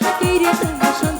থাকি রে তোমার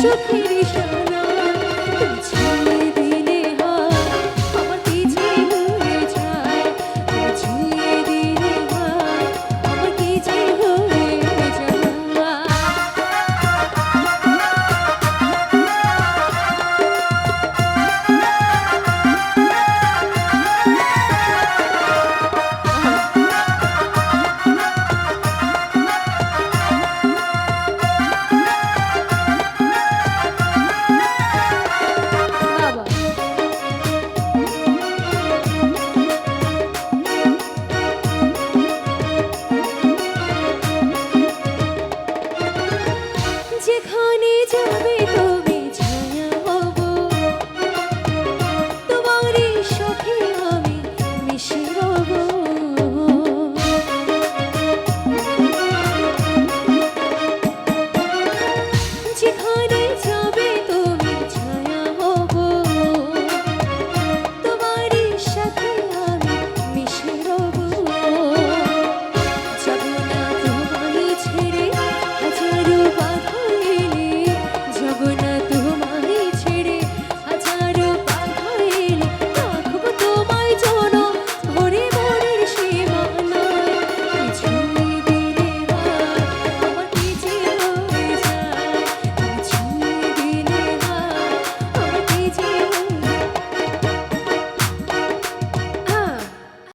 সুখী যেখানে যাবে তুমি?